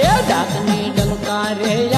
છે જાતની ડંકારે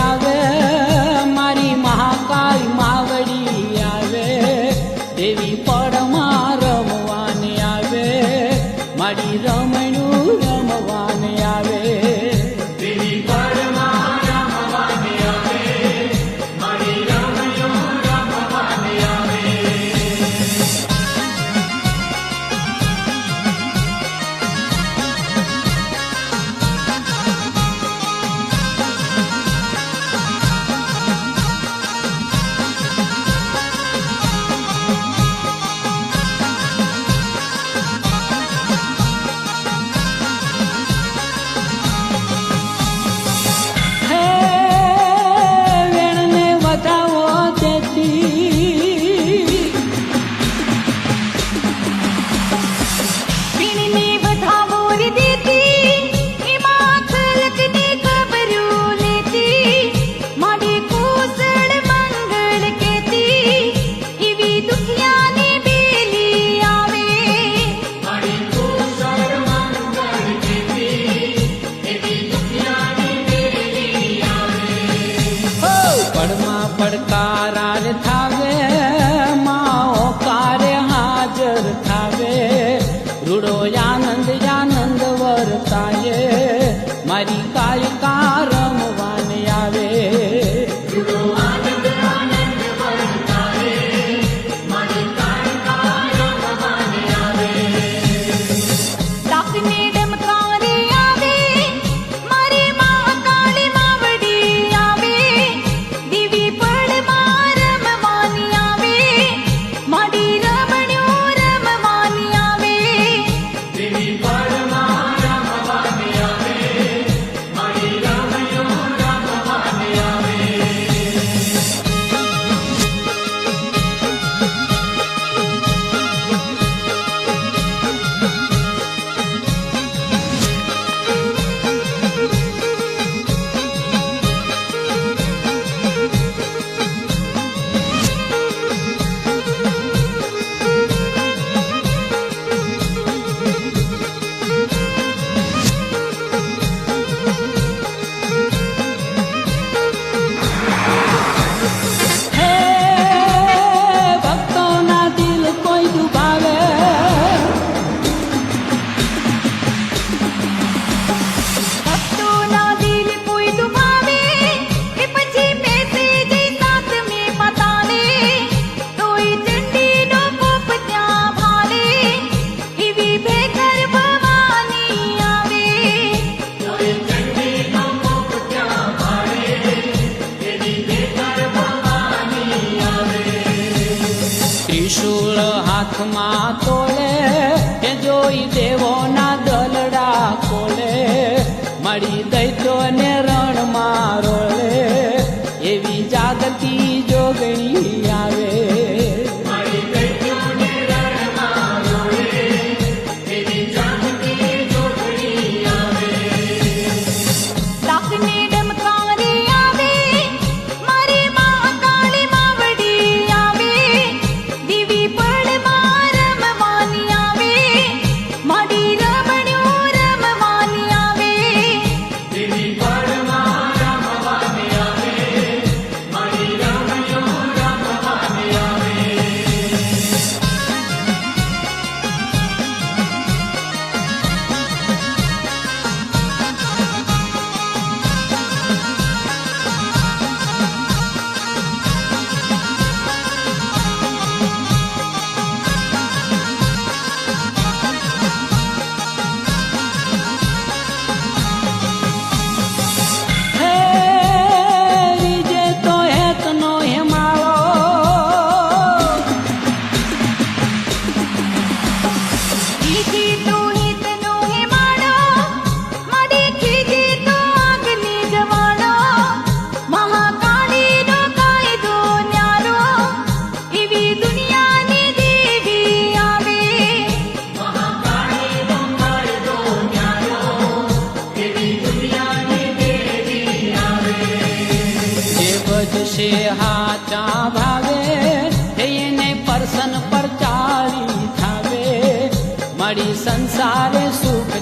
आत्मा तो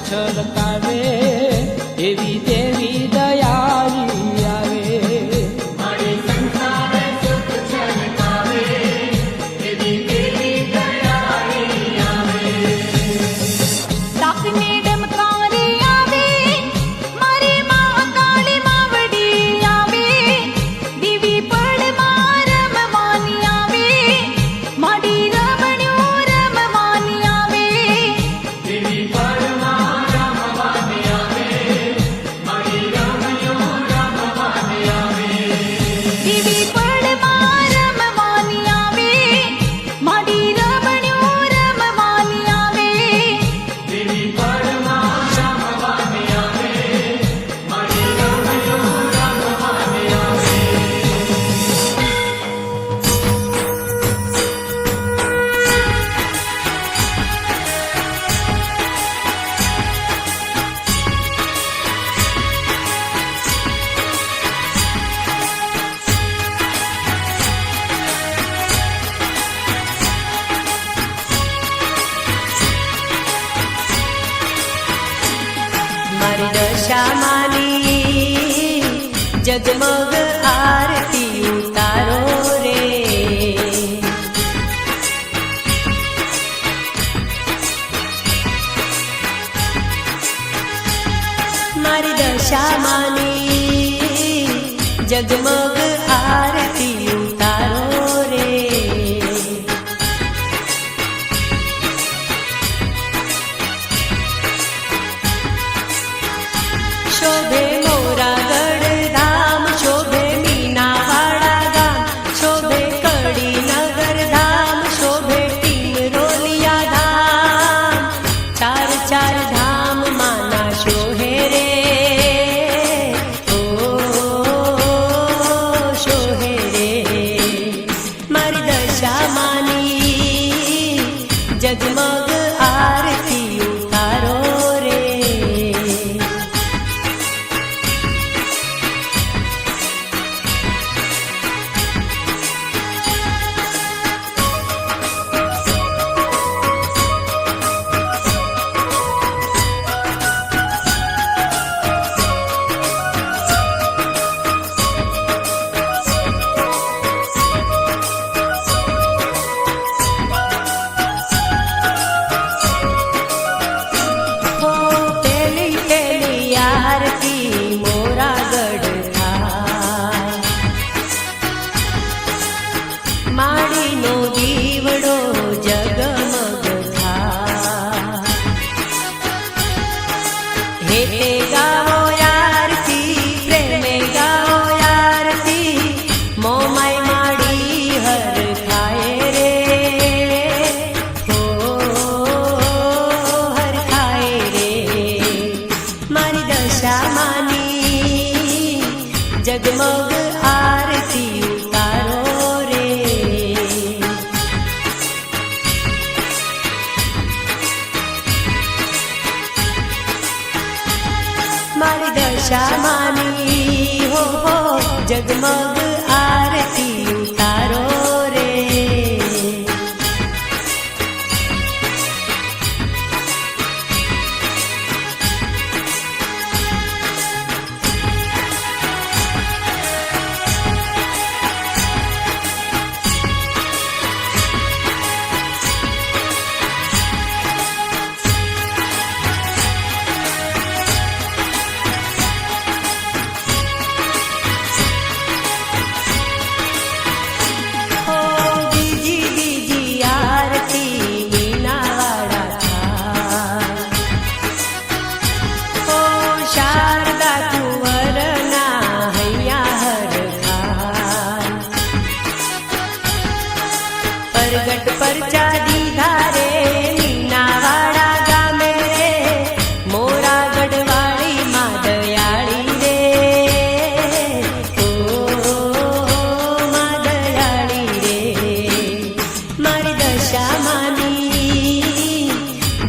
છલકાવે એવી દે શ્યામાની જગમગ આરતી ઉતારો રે મારી દશામાની જગમગ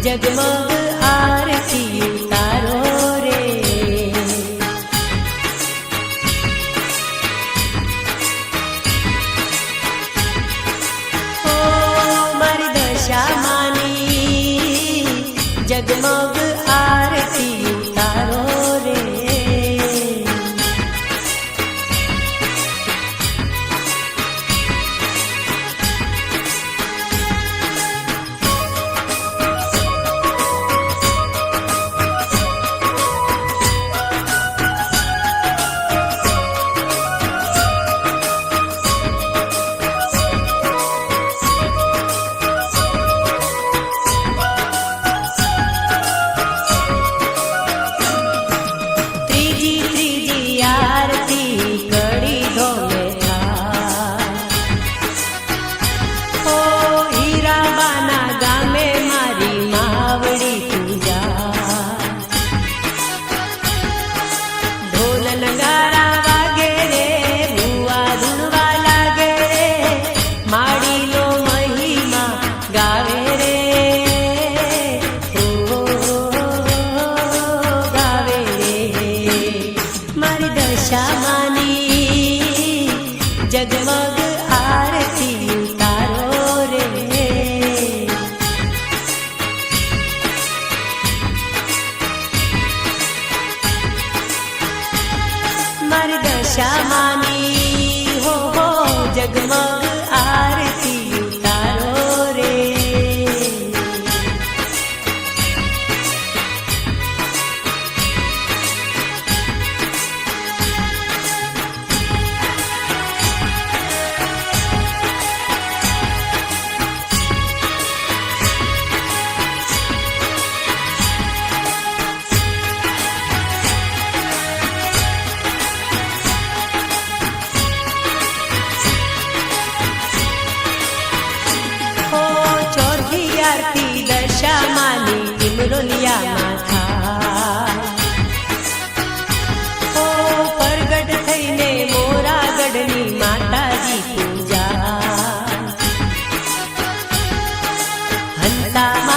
જગમાં kita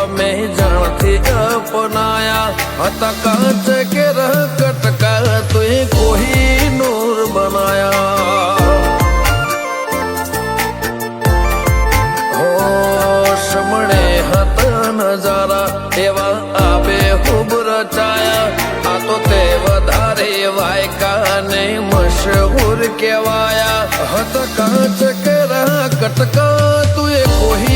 અમે જરવા થી અપનાયા હત કાંચ કે રહ કટ ક તુહી કોહી નૂર બનાયા ઓ શમણે હત નજારા દેવા આબે હુબ્ર છાયા હા તો તેવ ધારે વાય કને મશહુર કેવાયા હત કાંચ કે રહ કટ ક તુએ કોહી